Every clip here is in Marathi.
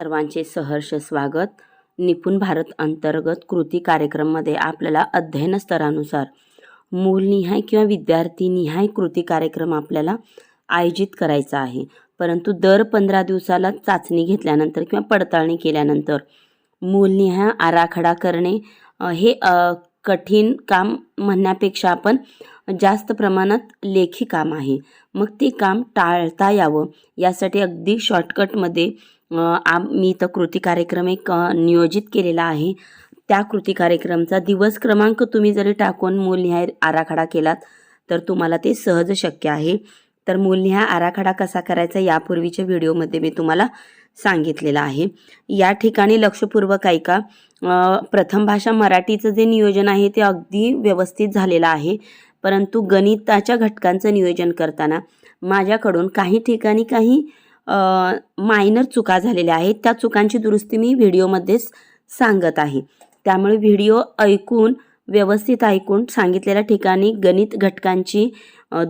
सर्वांचे सहर्ष स्वागत. निपुण भारत अंतर्गत कृती कार्यक्रममध्ये आपल्याला अध्ययन स्तरानुसार मूलनिहाय किंवा विद्यार्थीनिहाय कृती कार्यक्रम आपल्याला आयोजित करायचा आहे. परंतु दर पंधरा दिवसाला चाचणी घेतल्यानंतर किंवा पडताळणी केल्यानंतर मूलनिहाय आराखडा करणे हे कठीण काम म्हणण्यापेक्षा आपण जास्त प्रमाणात लेखी काम आहे. मग ते काम टाळता यावं यासाठी अगदी शॉर्टकटमध्ये आम मी इथं कृती कार्यक्रम एक नियोजित केलेला आहे. त्या कृती कार्यक्रमचा दिवस क्रमांक तुम्ही जरी टाकून मूलनिहाय आराखडा केलात तर तुम्हाला ते सहज शक्य आहे. तर मूलनिहाय आराखडा कसा करायचा यापूर्वीच्या व्हिडिओमध्ये मी तुम्हाला सांगितलेलं आहे. या ठिकाणी लक्षपूर्वक ऐका. प्रथम भाषा मराठीचं जे नियोजन आहे ते अगदी व्यवस्थित झालेलं आहे. परंतु गणिताच्या घटकांचं नियोजन करताना माझ्याकडून काही ठिकाणी काही मायनर चुका झालेल्या आहेत. त्या चुकांची दुरुस्ती मी व्हिडिओमध्येच सांगत आहे. त्यामुळे व्हिडिओ ऐकून व्यवस्थित ऐकून सांगितलेल्या ठिकाणी गणित घटकांची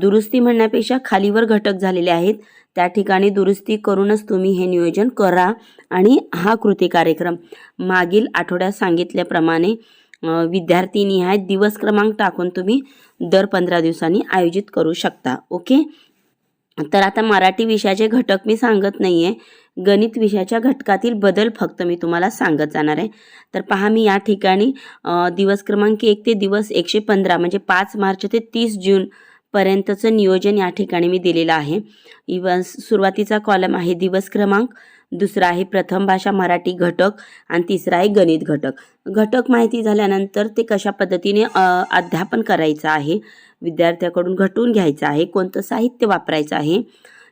दुरुस्ती म्हणण्यापेक्षा खालीवर घटक झालेले आहेत. त्या ठिकाणी दुरुस्ती करूनच तुम्ही हे नियोजन करा आणि हा कृती कार्यक्रम. मागील आठवड्यात सांगितल्याप्रमाणे विद्यार्थीनिहाय दिवस क्रमांक टाकून तुम्ही दर पंधरा दिवसांनी आयोजित करू शकता. ओके? तर आता मराठी विषयाचे घटक मी सांगत नाही आहे गणित विषयाच्या घटकातील बदल फक्त मी तुम्हाला सांगत जाणार आहे. तर पहा मी या ठिकाणी दिवस क्रमांक एक ते दिवस एकशे पंधरा म्हणजे पाच मार्च ते तीस जून पर्यंतचं नियोजन या ठिकाणी मी दिलेलं आहे. इवन सुरुवातीचा कॉलम आहे दिवस क्रमांक. दुसरा आहे प्रथम भाषा मराठी घटक आणि तिसरा आहे गणित घटक. घटक माहिती झाल्यानंतर ते कशा पद्धतीने अध्यापन करायचं आहे विद्यार्थ्याकडून घटून घ्यायचं आहे कोणतं साहित्य वापरायचं आहे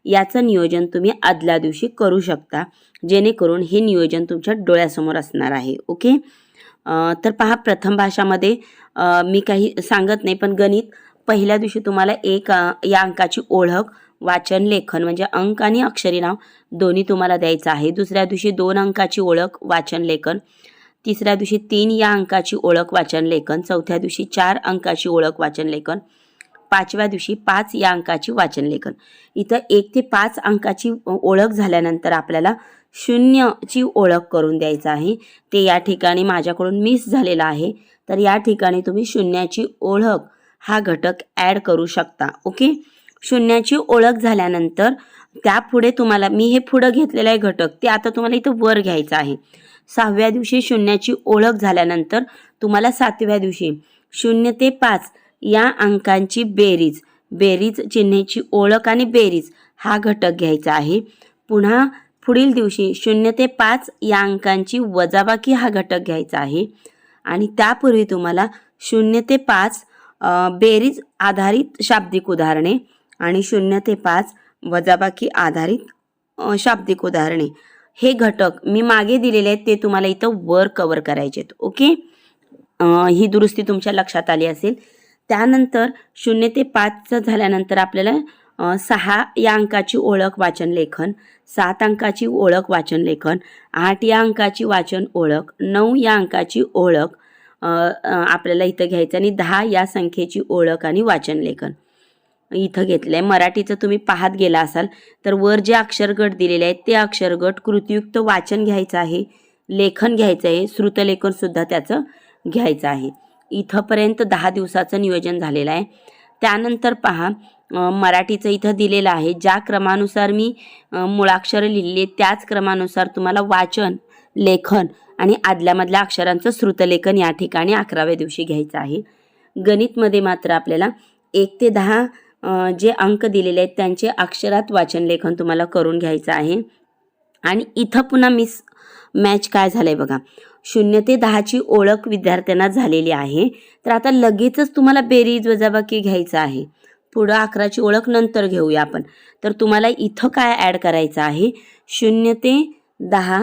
याचं नियोजन तुम्ही आदल्या दिवशी करू शकता. जेणेकरून हे नियोजन तुमच्या डोळ्यासमोर असणार आहे. ओके? तर पहा प्रथम भाषामध्ये मी काही सांगत नाही पण गणित पहिल्या दिवशी तुम्हाला एक या अंकाची ओळख वाचन लेखन म्हणजे अंक आणि अक्षरी नाव दोन्ही तुम्हाला द्यायचं आहे. दुसऱ्या दिवशी दोन अंकाची ओळख वाचन लेखन. तिसऱ्या दिवशी तीन या अंकाची ओळख वाचन लेखन. चौथ्या दिवशी चार अंकाची ओळख वाचन लेखन. पाचव्या दिवशी पाच या अंकाची वाचन लेखन. इथं एक ते पाच अंकाची ओळख झाल्यानंतर आपल्याला शून्यची ओळख करून द्यायचं आहे. ते या ठिकाणी माझ्याकडून मिस झालेलं आहे. तर या ठिकाणी तुम्ही शून्याची ओळख हा घटक ॲड करू शकता. ओके शून्याची ओळख झाल्यानंतर त्यापुढे तुम्हाला मी हे पुढं घेतलेलं आहे घटक ते आता तुम्हाला इथं वर घ्यायचं आहे. सहाव्या दिवशी शून्याची ओळख झाल्यानंतर तुम्हाला सातव्या दिवशी शून्य ते पाच या अंकांची बेरीज बेरीज चिन्हेची ओळख आणि बेरीज हा घटक घ्यायचा आहे. पुन्हा पुढील दिवशी शून्य ते पाच या अंकांची वजाबाकी हा घटक घ्यायचा आहे. आणि त्यापूर्वी तुम्हाला शून्य ते पाच बेरीज आधारित शाब्दिक उदाहरणे आणि शून्य ते पाच वजाबाकी आधारित शाब्दिक उदाहरणे. हे घटक मी मागे दिलेले आहेत ते तुम्हाला इथं वर कवर करायचे आहेत ओके ही दुरुस्ती तुमच्या लक्षात आली असेल. त्यानंतर शून्य ते पाचचं झाल्यानंतर आपल्याला सहा या अंकाची ओळख वाचन लेखन सात अंकाची ओळख वाचन लेखन आठ या अंकाची वाचन ओळख नऊ या अंकाची ओळख आपल्याला इथं घ्यायचं आणि दहा या संख्येची ओळख आणि वाचन लेखन. इथं घेतलं आहे मराठीचं तुम्ही पाहत गेला असाल तर वर जे अक्षरगट दिलेले आहेत ते अक्षरगट कृतियुक्त वाचन घ्यायचं आहे लेखन घ्यायचं आहे श्रुतलेखनसुद्धा त्याचं घ्यायचं आहे. इथंपर्यंत दहा दिवसाचं नियोजन झालेलं आहे. त्यानंतर पहा मराठीचं इथं दिलेलं आहे ज्या क्रमानुसार मी मुळाक्षर मुळाक्षरं लिहिली त्याच क्रमानुसार तुम्हाला वाचन लेखन आणि आदल्यामधल्या अक्षरांचं श्रुतलेखन या ठिकाणी अकराव्या दिवशी घ्यायचं आहे. गणितमध्ये मात्र आपल्याला एक ते दहा जे अंक दिलेले आहेत त्यांचे अक्षरात वाचन लेखन तुम्हाला करून घ्यायचं आहे. आणि इथं पुन्हा मिस मॅच काय झालं आहे बघा. शून्य ते दहाची ओळख विद्यार्थ्यांना झालेली आहे. तर आता लगेचच तुम्हाला बेरीज वजाबाकी घ्यायचं आहे. पुढं अकराची ओळख नंतर घेऊया आपण. तर तुम्हाला इथं काय ॲड करायचं आहे? शून्य ते दहा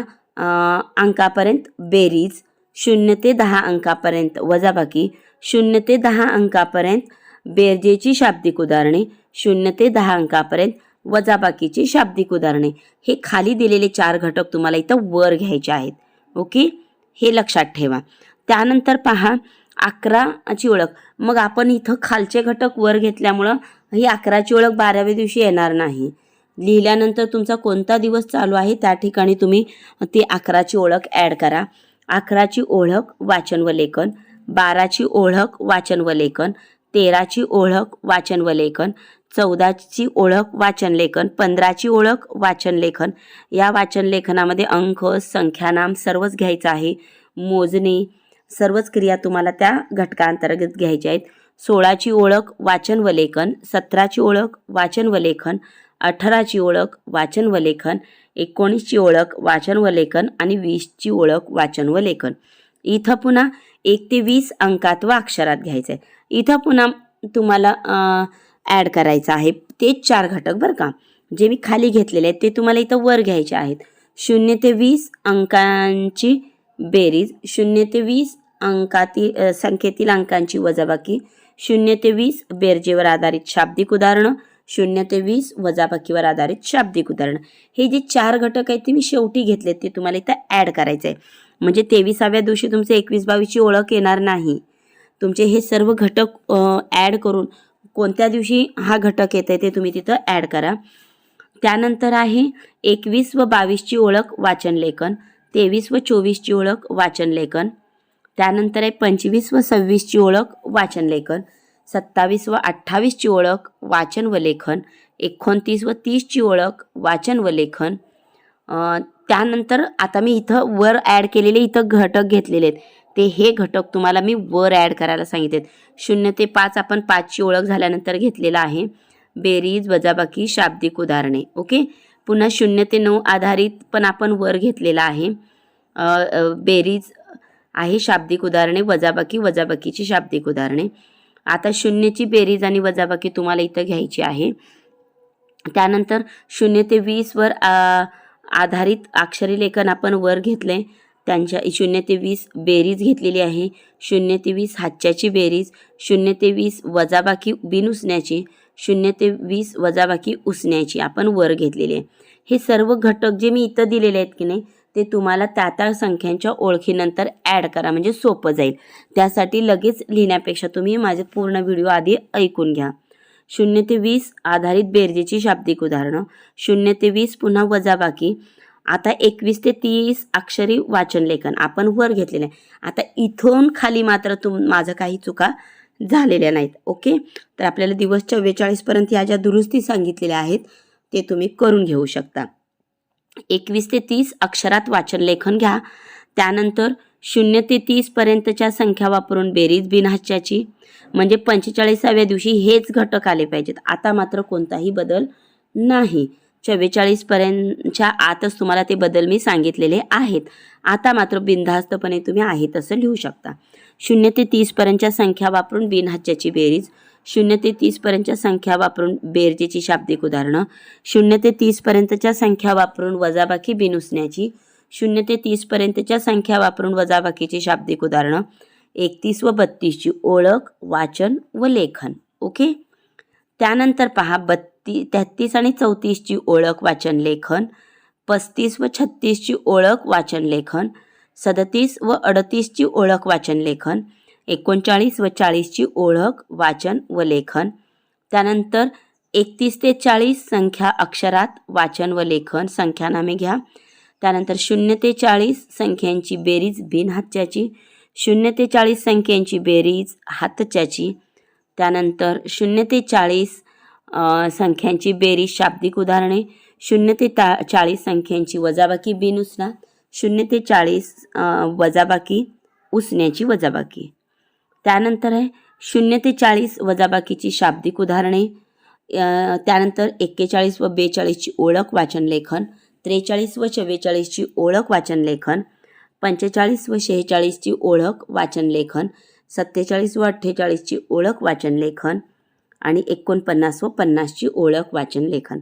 अंकापर्यंत बेरीज शून्य ते दहा अंकापर्यंत वजाबाकी शून्य ते दहा अंकापर्यंत बेरजेची शाब्दिक उदाहरणे शून्य ते दहा अंकापर्यंत वजाबाकीची शाब्दिक उदाहरणे. हे खाली दिलेले चार घटक तुम्हाला इथं वर घ्यायचे आहेत. ओके? हे लक्षात ठेवा. त्यानंतर पहा अकराची ओळख. मग आपण इथं खालचे घटक वर घेतल्यामुळं ही अकराची ओळख बाराव्या दिवशी येणार नाही. लिहिल्यानंतर तुमचा कोणता दिवस चालू आहे त्या ठिकाणी तुम्ही ती अकराची ओळख ॲड करा. अकराची ओळख वाचन व लेखन. बाराची ओळख वाचन व लेखन. तेराची ओळख वाचन व लेखन चौदाची ओळख वाचन लेखन पंधराची ओळख वाचन लेखन या वाचन लेखनामध्ये अंक संख्यानाम सर्वच घ्यायचं आहे. मोजणे सर्वच क्रिया तुम्हाला त्या घटकांतर्गत घ्यायच्या आहेत. सोळाची ओळख वाचन व लेखन सतराची ओळख वाचन व लेखन अठराची ओळख वाचन व लेखन एकोणीसची ओळख वाचन व लेखन आणि वीसची ओळख वाचन व लेखन इथं पुन्हा एक ते वीस अंकात व अक्षरात घ्यायचं आहे इथं पुन्हा तुम्हाला ॲड करायचं आहे. तेच चार घटक बरं का. जे मी खाली घेतलेले आहेत ते तुम्हाला इथं वर घ्यायचे आहेत. शून्य ते वीस अंकांची बेरीज शून्य ते वीस अंकातील संख्येतील अंकांची वजाबाकी शून्य ते वीस बेरजेवर आधारित शाब्दिक उदाहरणं शून्य ते वीस वजाबाकीवर आधारित शाब्दिक उदाहरणं. हे जे चार घटक आहेत ते मी शेवटी घेतलेत ते तुम्हाला इथं ॲड करायचं आहे म्हणजे तेविसाव्या दिवशी तुमचे एकवीस बावीसची ओळख येणार नाही. तुमचे हे सर्व घटक ॲड करून कोणत्या दिवशी हा घटक येत आहे ते तुम्ही तिथं ॲड करा. त्यानंतर आहे एकवीस व बावीसची ओळख वाचन लेखन तेवीस व चोवीसची ओळख वाचन लेखन त्यानंतर आहे पंचवीस व सव्वीसची ओळख वाचन लेखन सत्तावीस व अठ्ठावीसची ओळख वाचन व लेखन एकोणतीस व तीसची ओळख वाचन व लेखन त्यानंतर आता मी इथं वर ॲड केलेले इथं घटक घेतलेले आहेत. ते हे घटक तुम्हाला मी वर ॲड करायला सांगितलेत. शून्य ते पाच आपण पाचची ओळख झाल्यानंतर घेतलेला आहे. बेरीज वजाबाकी शाब्दिक उदाहरणे. ओके? पुन्हा शून्य ते नऊ आधारित पण आपण वर घेतलेला आहे. बेरीज आहे शाब्दिक उदाहरणे वजाबाकी वजाबाकीची शाब्दिक उदाहरणे. आता शून्यची बेरीज आणि वजाबाकी तुम्हाला इथं घ्यायची आहे. त्यानंतर शून्य ते वीसवर आधारित अक्षरी लेखन आपण वर घेतलं. आहे त्यांच्या शून्य ते वीस बेरीज घेतलेली आहे. शून्य ते वीस हातच्याची बेरीज शून्य ते वीस वजाबाकी बिनउसण्याची शून्य ते वीस वजाबाकी उसण्याची आपण वर घेतलेली आहे. हे सर्व घटक जे मी इथं दिलेले आहेत की नाही ते तुम्हाला त्या त्या संख्यांच्या ओळखीनंतर ॲड करा म्हणजे सोपं जाईल. त्यासाठी लगेच लिहिण्यापेक्षा तुम्ही माझे पूर्ण व्हिडिओ आधी ऐकून घ्या. शून्य ते वीस आधारित बेरजेची शाब्दिक उदाहरणं. शून्य ते वीस पुन्हा वजाबाकी आता एकवीस ते तीस अक्षरी वाचन लेखन. आपण वर घेतलेलं आहे. आता इथून खाली मात्र तुम माझं काही चुका झालेल्या नाहीत. ओके? तर आपल्याला दिवस चव्वेचाळीसपर्यंत ह्या ज्या दुरुस्ती सांगितलेल्या आहेत ते तुम्ही करून घेऊ शकता. एकवीस ते तीस अक्षरात वाचन लेखन घ्या. त्यानंतर शून्य ते तीसपर्यंतच्या संख्या वापरून बेरीज बिनहाच्याची म्हणजे पंचेचाळीसाव्या दिवशी हेच घटक आले पाहिजेत. आता मात्र कोणताही बदल नाही. चव्वेचाळीसपर्यंतच्या आतच तुम्हाला ते बदल मी सांगितलेले आहेत. आता मात्र बिनधास्तपणे तुम्ही आहे तसं लिहू शकता. शून्य ते तीसपर्यंतच्या संख्या वापरून बिनहाच्याची बेरीज शून्य ते तीसपर्यंतच्या संख्या वापरून बेरजेची शाब्दिक उदाहरणं शून्य ते तीसपर्यंतच्या संख्या वापरून वजाबाकी बिनुसण्याची शून्य ते तीसपर्यंतच्या संख्या वापरून वजाबाकीची शाब्दिक उदाहरणं. एकतीस व बत्तीसची ओळख वाचन व लेखन. ओके? त्यानंतर पहा बत्ती तेहतीस आणि चौतीसची ओळख वाचन लेखन. पस्तीस व छत्तीसची ओळख वाचन लेखन. सदतीस व अडतीसची ओळख वाचन लेखन. एकोणचाळीस व चाळीसची ओळख वाचन व लेखन. त्यानंतर एकतीस ते चाळीस संख्या अक्षरात वाचन व लेखन. संख्यानामे घ्या. त्यानंतर शून्य ते चाळीस संख्यांची बेरीज बिनहातच्याची शून्य ते चाळीस संख्यांची बेरीज हातच्याची. त्यानंतर शून्य ते चाळीस संख्यांची बेरीज शाब्दिक उदाहरणे. शून्य ते ता चाळीस संख्यांची वजाबाकी बिन उसना शून्य ते चाळीस वजाबाकी उसण्याची वजाबाकी. त्यानंतर आहे शून्य ते चाळीस वजाबाकीची शाब्दिक उदाहरणे. त्यानंतर एक्केचाळीस व बेचाळीसची ओळख वाचन लेखन. त्रेचाळीस व चव्वेचाळीसची ओळख वाचन लेखन पंचेचाळीस व शेहेचाळीसची ओळख वाचन लेखन सत्तेचाळीस व अठ्ठेचाळीसची ओळख वाचन लेखन आणि एकोणपन्नास व पन्नासची ओळख वाचन लेखन.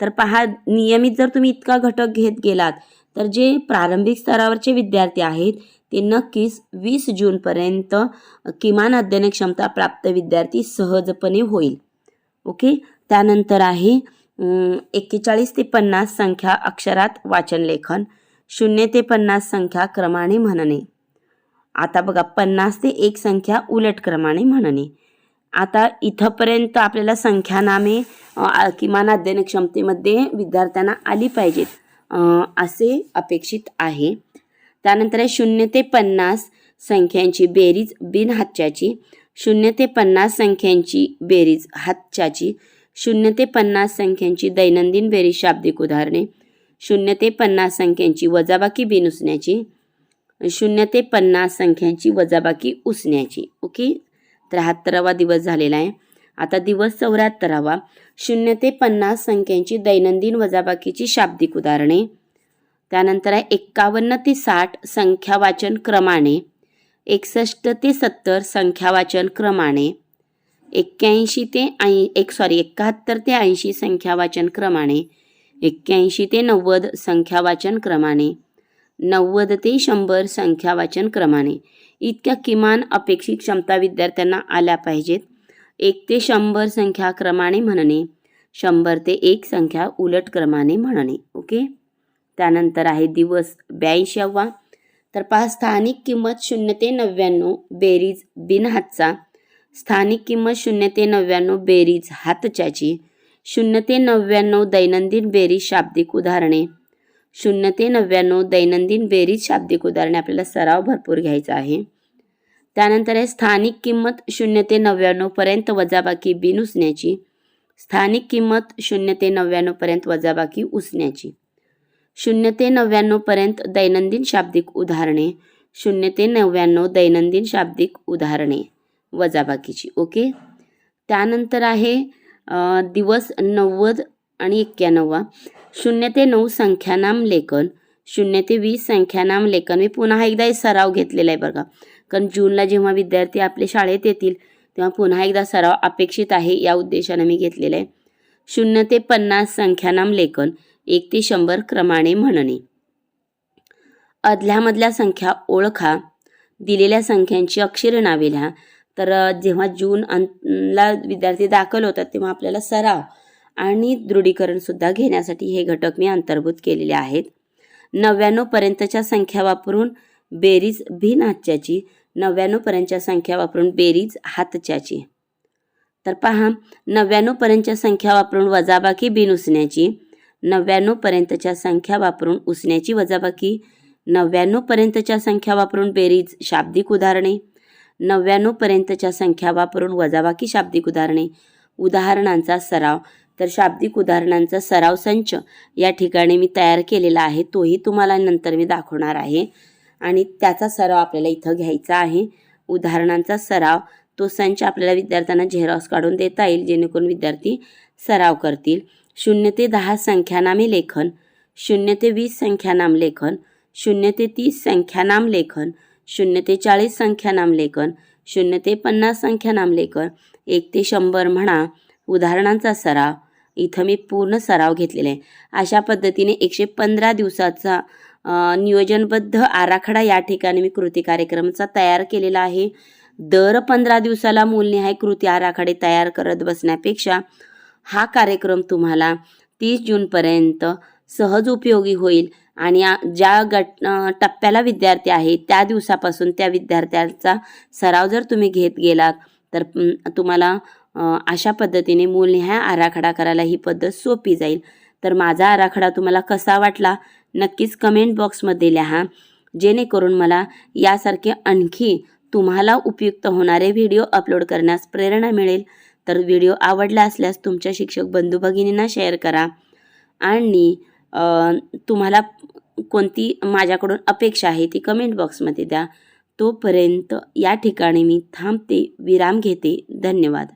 तर पहा नियमित जर तुम्ही इतका घटक घेत गेलात तर जे प्रारंभिक स्तरावरचे विद्यार्थी आहेत ते नक्कीच वीस जूनपर्यंत किमान अध्ययन क्षमता प्राप्त विद्यार्थी सहजपणे होईल. ओके? त्यानंतर आहे एक्केचाळीस ते पन्नास संख्या अक्षरात वाचन लेखन शून्य ते पन्नास संख्या क्रमाने म्हणणे. आता बघा पन्नास ते एक संख्या उलट क्रमाने म्हणणे. आता इथंपर्यंत आपल्याला संख्यानामे किमान अध्ययन क्षमतेमध्ये विद्यार्थ्यांना आली पाहिजेत असे अपेक्षित आहे. त्यानंतर आहे शून्य ते पन्नास संख्यांची बेरीज बिनहाच्याची शून्य ते पन्नास संख्यांची बेरीज हातच्याची शून्य ते पन्नास संख्यांची दैनंदिन बेरीज शाब्दिक उदाहरणे. शून्य ते पन्नास संख्यांची वजाबाकी बिन उसण्याची. शून्य ते पन्नास संख्यांची वजाबाकी उसण्याची. ओके? त्र्याहत्तरावा दिवस झालेला आहे. आता दिवस चौऱ्याहत्तरावा. शून्य ते पन्नास संख्यांची दैनंदिन वजाबाकीची शाब्दिक उदाहरणे. त्यानंतर आहे एक्कावन्न ते साठ संख्यावाचन क्रमाने. एकसष्ट ते सत्तर संख्यावाचन क्रमाने. एक्क्याऐंशी ते ऐं एक सॉरी एकाहत्तर ते ऐंशी संख्यावाचन क्रमाने. एक्क्याऐंशी ते नव्वद संख्यावाचन क्रमाने. नव्वद ते शंभर संख्यावाचन क्रमाने. इतक्या किमान अपेक्षित क्षमता विद्यार्थ्यांना आल्या पाहिजेत. एक ते शंभर संख्या क्रमाने म्हणणे. शंभर ते एक संख्या उलट क्रमाने म्हणणे. ओके? त्यानंतर आहे दिवस ब्याऐंशावा. तर पहा स्थानिक किंमत शून्य ते नव्याण्णव बेरीज बिनहातचा. स्थानिक किंमत शून्य ते नव्याण्णव बेरीज हातच्याची शून्य ते नव्याण्णव दैनंदिन बेरीज शाब्दिक उदाहरणे. शून्य ते नव्याण्णव दैनंदिन बेरीज शाब्दिक उदाहरणे आपल्याला सराव भरपूर घ्यायचा आहे. त्यानंतर आहे स्थानिक किंमत शून्य ते नव्याण्णवपर्यंत वजाबाकी बिन उसण्याची स्थानिक किंमत शून्य ते नव्याण्णवपर्यंत वजाबाकी उसण्याची. शून्य ते नव्याण्णवपर्यंत दैनंदिन शाब्दिक उदाहरणे शून्य ते नव्याण्णव दैनंदिन शाब्दिक उदाहरणे. वजाबाकीची ओके? त्यानंतर आहे दिवस नव्वद आणि एक्क्याण्णवा. शून्य ते नऊ संख्यानाम लेखन. शून्य ते वीस संख्यानाम लेखन. मी पुन्हा एकदा सराव घेतलेला आहे बघा. कारण जूनला जेव्हा विद्यार्थी आपले शाळेत येतील तेव्हा पुन्हा एकदा सराव अपेक्षित आहे या उद्देशाने मी घेतलेला आहे. शून्य ते पन्नास संख्यानाम लेखन. एक ते शंभर क्रमाने म्हणणे. अधल्यामधल्या संख्या ओळखा. दिलेल्या संख्यांची अक्षर नावे लिहा. तर जेव्हा जून अंतला विद्यार्थी दाखल होतात तेव्हा आपल्याला सराव आणि दृढीकरणसुद्धा घेण्यासाठी हे घटक मी अंतर्भूत केलेले आहेत. नव्याण्णवपर्यंतच्या संख्या वापरून बेरीज भिन हातच्याची नव्याण्णवपर्यंतच्या संख्या वापरून बेरीज हातच्याची. तर पहा नव्याण्णवपर्यंतच्या संख्या वापरून वजाबाकी बिन उसण्याची नव्याण्णवपर्यंतच्या संख्या वापरून उसण्याची वजाबाकी नव्याण्णवपर्यंतच्या संख्या वापरून बेरीज शाब्दिक उदाहरणे नव्याण्णवपर्यंतच्या संख्या वापरून वजाबाकी शाब्दिक उदाहरणे. उदाहरणांचा सराव. तर शाब्दिक उदाहरणांचा सराव संच या ठिकाणी मी तयार केलेला आहे. तोही तुम्हाला नंतर मी दाखवणार आहे. आणि त्याचा सराव आपल्याला इथं घ्यायचा आहे. उदाहरणांचा सराव. तो संच आपल्याला विद्यार्थ्यांना झेरॉक्स काढून देता येईल जेणेकरून विद्यार्थी सराव करतील. शून्य ते दहा संख्यानामे लेखन. शून्य ते वीस संख्यानाम लेखन. शून्य ते तीस संख्यानाम लेखन. शून्य ते चाळीस संख्या नामलेखन शून्य ते पन्नास संख्या नामलेखन एक ते शंभर म्हणा उदाहरणांचा सराव. इथं मी पूर्ण सराव घेतलेला आहे. अशा पद्धतीने एकशे पंधरा दिवसाचा नियोजनबद्ध आराखडा या ठिकाणी मी कृती कार्यक्रमाचा तयार केलेला आहे. दर पंधरा दिवसाला मूलनिहाय कृती आराखडे तयार करत बसण्यापेक्षा हा कार्यक्रम तुम्हाला तीस जूनपर्यंत सहज उपयोगी होईल. आणि ज्या गट टप्प्याला विद्यार्थी आहे त्या दिवसापासून त्या विद्यार्थ्याचा सराव जर तुम्ही घेत गेलात तर तुम्हाला अशा पद्धतीने मूलनिहाय आराखडा करायला ही पद्धत सोपी जाईल. तर माझा आराखडा तुम्हाला कसा वाटला नक्कीच कमेंट बॉक्समध्ये लिहा. जेणेकरून मला यासारखे आणखी तुम्हाला उपयुक्त होणारे व्हिडिओ अपलोड करण्यास प्रेरणा मिळेल. तर व्हिडिओ आवडला असल्यास तुमच्या शिक्षक बंधू भगिनींना शेअर करा. आणि तुम्हाला कोणती माझ्याकडून अपेक्षा आहे ती कमेंट बॉक्समध्ये द्या. तोपर्यंत या ठिकाणी मी थांबते विराम घेते. धन्यवाद.